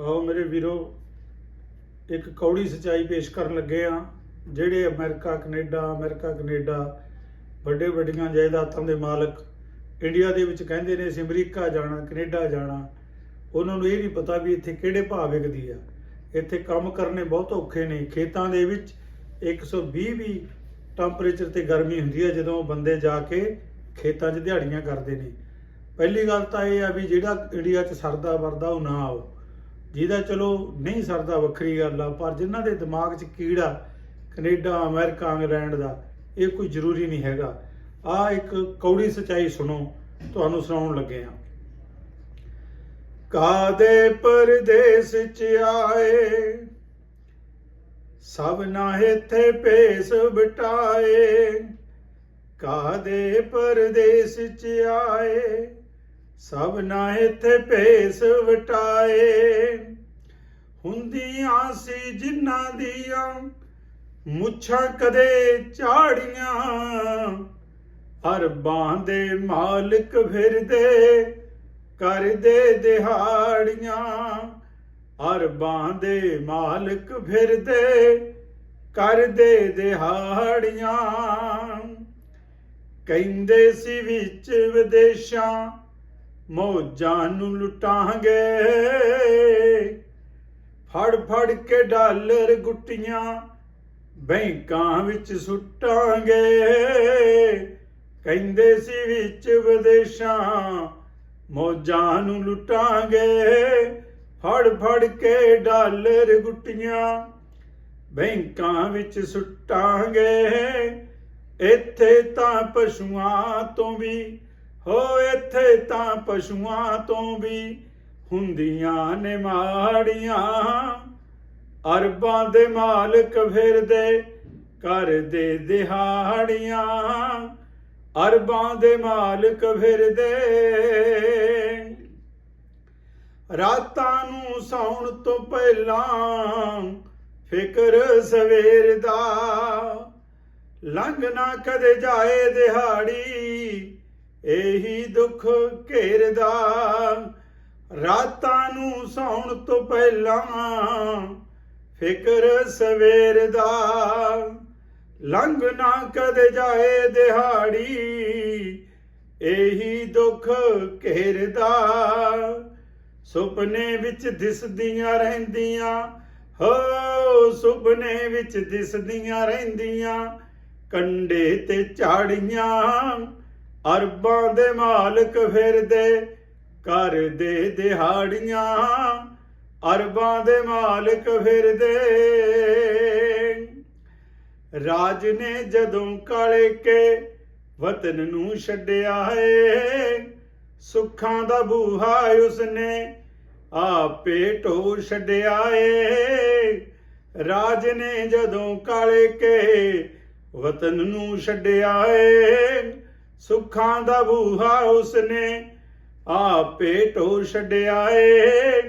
ਆਓ ਮੇਰੇ ਵੀਰੋ, ਇੱਕ ਕੌੜੀ ਸਚਾਈ ਪੇਸ਼ ਕਰਨ ਲੱਗੇ ਆ ਜਿਹੜੇ ਅਮਰੀਕਾ, ਕੈਨੇਡਾ ਅਮਰੀਕਾ, ਕੈਨੇਡਾ ਵੱਡੇ ਵੱਡੀਆਂ ਜਾਇਦਾਦਾਂ ਦੇ ਮਾਲਕ ਇੰਡੀਆ ਦੇ ਵਿੱਚ ਕਹਿੰਦੇ ਨੇ, ਅਸੀਂ ਅਮਰੀਕਾ ਜਾਣਾ, ਕੈਨੇਡਾ ਜਾਣਾ, ਉਹਨਾਂ ਨੂੰ ਇਹ ਨਹੀਂ ਪਤਾ ਵੀ ਇੱਥੇ ਕਿਹੜੇ ਭਾਅ ਵਿਕਦੀ ਆ। ਇੱਥੇ ਕੰਮ ਕਰਨੇ ਬਹੁਤ ਔਖੇ ਨੇ। ਖੇਤਾਂ ਦੇ ਵਿੱਚ 120 ਵੀ ਟੈਂਪਰੇਚਰ ਤੇ ਗਰਮੀ ਹੁੰਦੀ ਹੈ ਜਦੋਂ ਬੰਦੇ ਜਾ ਕੇ ਖੇਤਾਂ 'ਚ ਦਿਹਾੜੀਆਂ ਕਰਦੇ ਨੇ। ਪਹਿਲੀ ਗੱਲ ਤਾਂ ਇਹ ਆ ਵੀ ਜਿਹੜਾ ਇੰਡੀਆ 'ਚ ਸਰਦਾ ਵਰਦਾ ਉਹ ਨਾ ਆਓ। ਜਿਹਦਾ ਚਲੋ ਨਹੀਂ ਸਰਦਾ ਵੱਖਰੀ ਗੱਲ ਆ, ਪਰ ਜਿਨ੍ਹਾਂ ਦੇ ਦਿਮਾਗ 'ਚ ਕੀੜਾ ਕੈਨੇਡਾ, ਅਮਰੀਕਾ, ਇੰਗਲੈਂਡ ਦਾ, ਇਹ ਕੋਈ ਜ਼ਰੂਰੀ ਨਹੀਂ ਹੈਗਾ। ਆ ਇੱਕ ਕੌੜੀ ਸਚਾਈ ਸੁਣੋ, ਤੁਹਾਨੂੰ ਸੁਣਾਉਣ ਲੱਗੇ ਆ ਕਾਦੇ ਪਰਦੇਸ ਚ ਆਏ, ਸਭ ਨਾ ਇੱਥੇ ਭੇਸ ਬਟਾਏ ਕਾਦੇ ਪਰਦੇਸ ਚ ਆਏ ਸਭ ਨਾ ਇਥੇ ਭੇਸ ਵਟਾਏ। ਹੁੰਦੀਆਂ ਸੀ ਜਿਨ੍ਹਾਂ ਦੀਆਂ ਮੁੱਛਾਂ ਕਦੇ ਝਾੜੀਆਂ ਅਰਬਾਂ ਦੇ ਮਾਲਕ ਫਿਰਦੇ ਕਰਦੇ ਦਿਹਾੜੀਆਂ ਅਰਬਾਂ ਦੇ ਮਾਲਕ ਫਿਰਦੇ ਕਰਦੇ ਦਿਹਾੜੀਆਂ। ਕਹਿੰਦੇ ਸੀ ਵਿੱਚ ਵਿਦੇਸ਼ਾਂ ਮੌਜਾਂ ਨੂੰ ਲੁੱਟਾਂਗੇ। ਫੜ ਫੜ ਕੇ ਡਾਲਰ ਗੁੱਟੀਆਂ ਬੈਂਕਾਂ ਵਿੱਚ ਸੁੱਟਾਂਗੇ। ਕਹਿੰਦੇ ਸੀ ਵਿੱਚ ਵਿਦੇਸ਼ਾਂ ਮੌਜਾਂ ਨੂੰ ਲੁੱਟਾਂਗੇ। ਫੜ ਫੜ ਕੇ ਡਾਲਰ ਗੁੱਟੀਆਂ ਬੈਂਕਾਂ ਵਿੱਚ ਸੁੱਟਾਂਗੇ। ਇੱਥੇ ਤਾਂ ਪਸ਼ੂਆਂ ਤੋਂ ਵੀ ਹੋ ਇੱਥੇ ਤਾਂ ਪਸ਼ੂਆਂ ਤੋਂ ਵੀ ਹੁੰਦੀਆਂ ਨੇ ਮਾੜੀਆਂ। ਅਰਬਾਂ ਦੇ ਮਾਲਕ ਫਿਰਦੇ ਕਰਦੇ ਦਿਹਾੜੀਆਂ। ਅਰਬਾਂ ਦੇ ਮਾਲਕ ਫਿਰਦੇ। ਰਾਤਾਂ ਨੂੰ ਸੌਣ ਤੋਂ ਪਹਿਲਾਂ ਫਿਕਰ ਸਵੇਰ ਦਾ। ਲੰਘ ਨਾ ਕਦੇ ਜਾਏ ਦਿਹਾੜੀ। ਇਹੀ ਦੁੱਖ ਘੇਰਦਾ ਰਾਤਾਂ ਨੂੰ ਸੌਣ ਤੋਂ ਪਹਿਲਾਂ ਫਿਕਰ ਸਵੇਰ ਦਾ। ਲੰਘ ਨਾ ਕਦੇ ਜਾਏ ਦਿਹਾੜੀ, ਇਹੀ ਦੁੱਖ ਘੇਰਦਾ ਸੁਪਨੇ ਵਿੱਚ ਦਿਸਦੀਆਂ ਰਹਿੰਦੀਆਂ, ਹੋ ਸੁਪਨੇ ਵਿੱਚ ਦਿਸਦੀਆਂ ਰਹਿੰਦੀਆਂ ਕੰਡੇ ਤੇ ਝਾੜੀਆਂ। ਅਰਬਾਂ ਦੇ ਮਾਲਕ ਫਿਰਦੇ ਕਰਦੇ ਦਿਹਾੜੀਆਂ। ਅਰਬਾਂ ਦੇ ਮਾਲਕ ਫਿਰਦੇ। ਰਾਜ ਨੇ ਜਦੋਂ ਕਾਲੇ ਕੇ ਵਤਨ ਨੂੰ ਛੱਡਿਆ ਏ, ਸੁੱਖਾਂ ਦਾ ਬੂਹਾ ਉਸਨੇ ਆਪੇ ਢੋ ਛੱਡਿਆ ਏ। ਰਾਜ ਨੇ ਜਦੋਂ ਕਾਲੇ ਕੇ ਵਤਨ ਨੂੰ ਛੱਡਿਆ ਏ ਸੁੱਖਾਂ ਦਾ ਬੂਹਾ ਉਸਨੇ ਆਪੇ ਢੋ ਛੱਡਿਆ ਏ।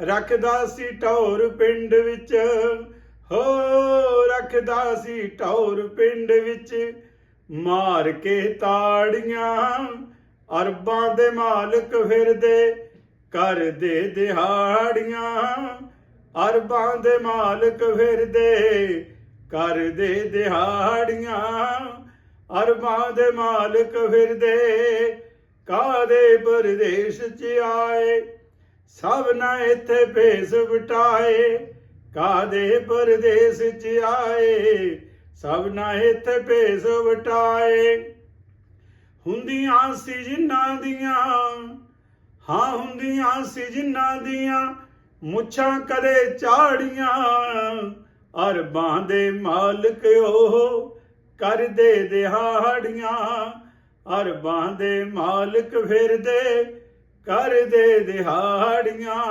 ਰੱਖਦਾ ਸੀ ਟੌਰ ਪਿੰਡ ਵਿੱਚ, ਹੋ ਰੱਖਦਾ ਸੀ ਟੌਰ ਪਿੰਡ ਵਿੱਚ, ਮਾਰ ਕੇ ਤਾੜੀਆਂ, ਅਰਬਾਂ ਦੇ ਮਾਲਕ ਫਿਰਦੇ ਕਰਦੇ ਦਿਹਾੜੀਆਂ, ਅਰਬਾਂ ਦੇ ਮਾਲਕ ਫਿਰਦੇ ਕਰਦੇ ਦਿਹਾੜੀਆਂ। ਅਰਬਾਂ ਦੇ ਮਾਲਕ ਫਿਰਦੇ ਕਾਦੇ ਪਰਦੇਸ਼ ਚ ਆਏ? ਸਭ ਨਾ ਇੱਥੇ ਭੇਸ ਵਟਾਏ ਕਾਦੇ ਪਰਦੇਸ ਚ ਆਏ? ਸਭ ਨਾ ਇੱਥੇ ਭੇਸ ਵਟਾਏ। ਹੁੰਦੀਆਂ ਸੀ ਜਿਨ੍ਹਾਂ ਦੀਆਂ, ਹਾਂ ਹੁੰਦੀਆਂ ਸੀ ਜਿਨ੍ਹਾਂ ਦੀਆਂ, ਮੁੱਛਾਂ ਕਦੇ ਝਾੜੀਆਂ। ਅਰਬਾਂ ਦੇ ਮਾਲਕ ਉਹ ਕਰਦੇ ਦਿਹਾੜੀਆਂ ਅਰਬਾਂ ਦੇ ਮਾਲਕ ਫਿਰਦੇ ਕਰਦੇ ਦਿਹਾੜੀਆਂ।